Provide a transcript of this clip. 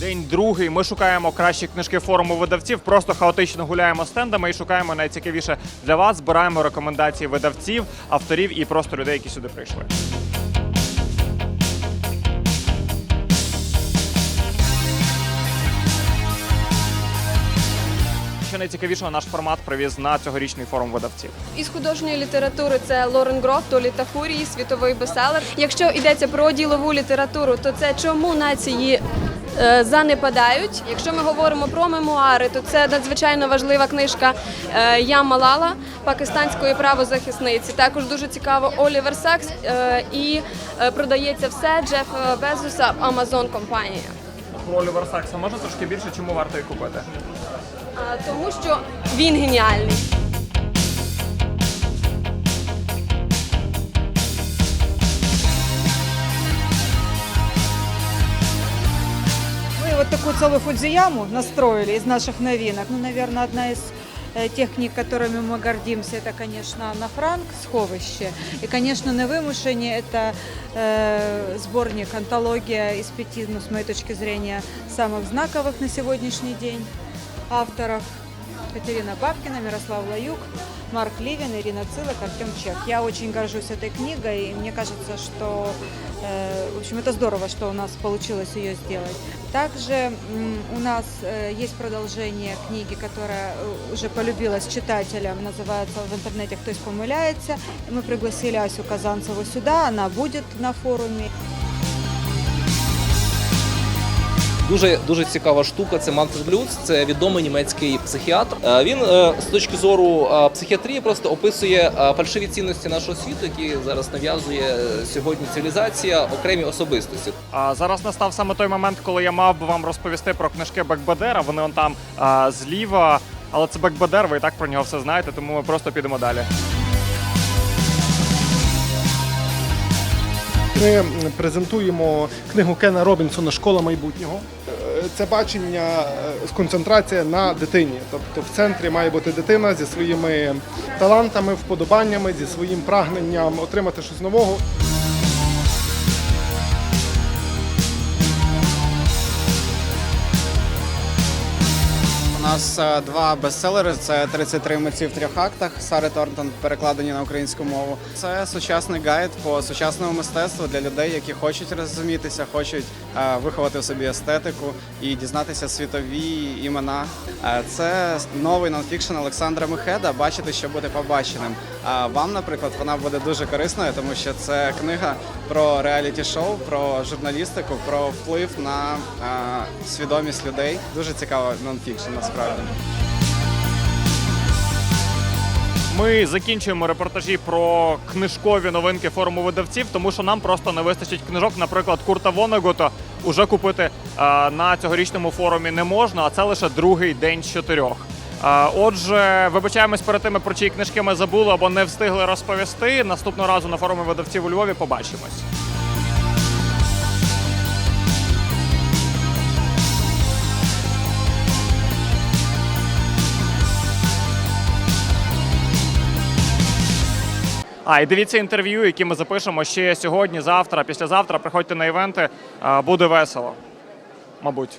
День другий. Ми шукаємо кращі книжки форуму видавців. Просто хаотично гуляємо стендами і шукаємо найцікавіше для вас. Збираємо рекомендації видавців, авторів і просто людей, які сюди прийшли. Що найцікавішого наш формат привіз на цьогорічний форум видавців. Із художньої літератури це Лорен Гроф, Толі та Фурії, світовий бестселер. Якщо йдеться про ділову літературу, то це чому нації занепадають. Якщо ми говоримо про мемуари, то це надзвичайно важлива книжка е, Я Малала пакистанської правозахисниці. Також дуже цікаво Олівер Сакс е, і е, продається все Джефа Безоса Амазон компанія. Про Олівер Сакса можна трошки більше, чому варто її купити? Тому що він геніальний. вот такую целую фудзияму настроили из наших новинок. Ну, наверное, одна из э, тех книг, которыми мы гордимся, это, конечно, Анна Франк «Сховище». И, конечно, «Невымушение» — это э, сборник, антология из пяти, ну, с моей точки зрения, самых знаковых на сегодняшний день авторов. Катерина Бабкина, Мирослав Лаюк, Марк Ливин, Ирина Цилок, Артем Чех. Я очень горжусь этой книгой, и мне кажется, что, э, в общем, это здорово, что у нас получилось ее сделать. Также м, у нас э, есть продолжение книги, которая э, уже полюбилась читателям, называется в интернете «Хтось помиляется». И Мы пригласили Асю Казанцеву сюда, она будет на форуме. Дуже дуже цікава штука. Це Манфред Блюц, це відомий німецький психіатр. Е, Він е, з точки зору е, психіатрії просто описує фальшиві цінності нашого світу, які зараз нав'язує сьогодні цивілізація, окремі особистості. А зараз настав саме той момент, коли я мав би вам розповісти про книжки Бекбедера. Вони он там а, зліва. Але це Бекбедер, ви і так про нього все знаєте, тому ми просто підемо далі. Ми презентуємо книгу Кена Робінсона Школа майбутнього. Е, Це бачення, з сконцентрація на дитині. Тобто в центрі має бути дитина зі своїми талантами, вподобаннями, зі своїм прагненням отримати щось нового. Нас е, два бестселери: це 33 митці в трьох актах Сари Торнтон, перекладені на українську мову. Це сучасний гайд по сучасному мистецтву для людей, які хочуть розумітися, хочуть е, виховати в собі естетику і дізнатися світові імена. Е, Це новий нонфікшн Олександра Мехеда. Бачити, що буде побаченим. А вам, наприклад, вона буде дуже корисною, тому що це книга про реаліті-шоу, про журналістику, про вплив на свідомість людей. Дуже цікава нонфікшн насправді. Ми закінчуємо репортажі про книжкові новинки форуму видавців, тому що нам просто не вистачить книжок. Наприклад, Курта Вонегота уже купити на цьогорічному форумі не можна, а це лише другий день з чотирьох. Отже, вибачаємось перед тими, про чиї книжки ми забули або не встигли розповісти. Наступного разу на форумі видавців у Львові побачимось. А і дивіться інтерв'ю, які ми запишемо ще сьогодні, завтра, післязавтра. Приходьте на івенти, буде весело. Мабуть.